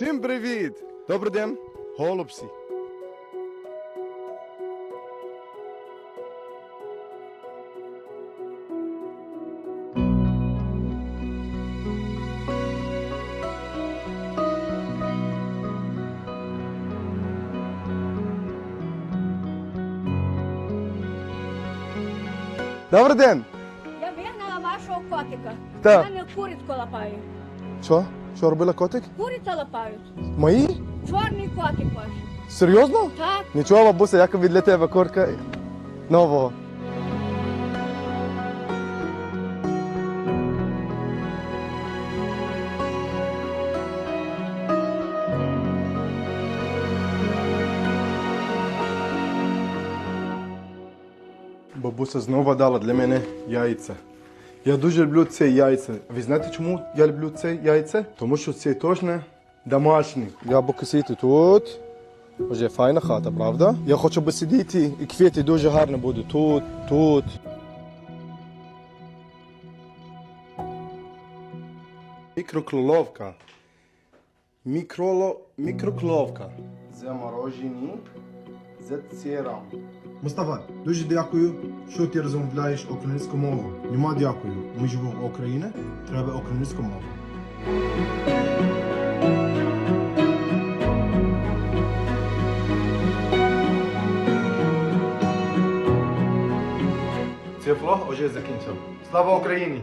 Всім привіт! Добрий день, голубці. Добрий день! Я вигнала вашого котика. Так. У мене курицьку лапає. Що? Що робила котик? Куриця лапають. Мої? Чорний котик ваш. Серйозно? Так. Нічого, бабуся, як для тебе курка нового. Бабуся знову дала для мене яйця. Я дуже люблю ці яйця. Ви знаєте, чому я люблю ці яйця? Тому що це точно домашні. Я буду сидіти тут. Вже файна хата, правда? Я хочу би сидіти і квіти дуже гарно будуть. Тут, тут. Мікрокловка. Мікроло... Мікрокловка. Заморожені з сиром. Мустафа, дуже дякую, що ти розмовляєш українську мову. Нема дякую. Ми живемо в Україні, треба українську мову. Цей влог вже закінчив. Слава Україні!